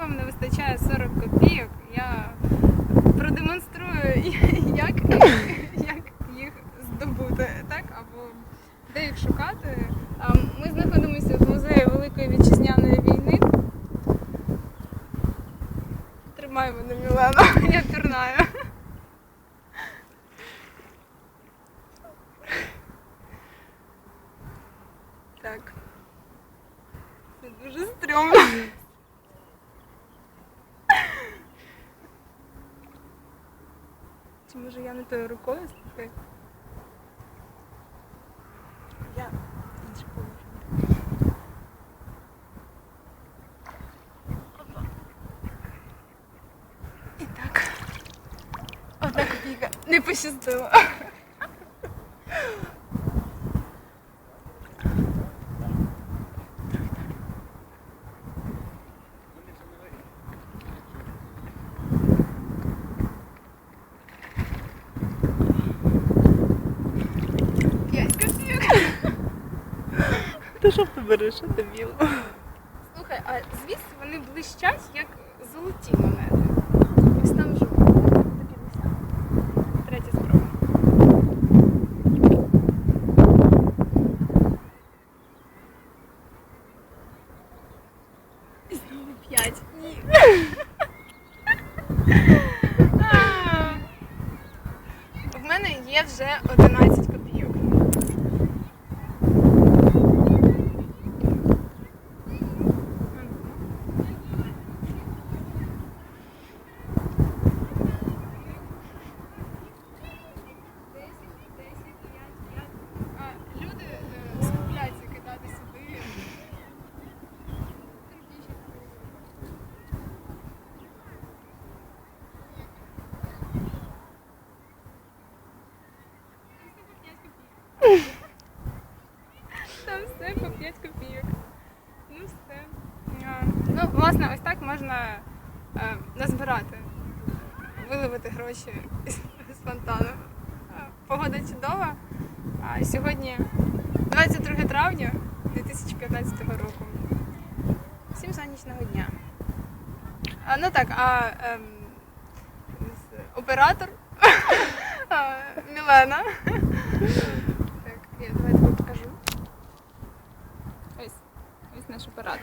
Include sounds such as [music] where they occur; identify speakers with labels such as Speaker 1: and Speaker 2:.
Speaker 1: вам не вистачає 40 копійок, я продемонструю, [laughs] як, як їх здобути, так? Або де їх шукати. Ми знаходимося в музеї Великої вітчизняної війни. Тримай мене, Мілена, [laughs] я пірнаю. Так. Це дуже стрьомно. Чи може я не тою рукою слухай? Я інше положу. І так. Одна копійка. Не пощастило. П'ять копійок.
Speaker 2: Ти що ти береш, що ти біло?
Speaker 1: Слухай, а звідси вони блищать, як золоті монети. Ось там жовті. Третя спроба. Знову п'ять. Ні. [laughs] В мене є вже 11 копійок. 5 копійок. Ну все. Ну, власне, ось так можна е, назбирати, виливати гроші з фонтану. Погода чудова. А сьогодні 22 травня 2015 року. Всім сонячного дня. А, ну так, а ем, оператор [laughs] Мілена.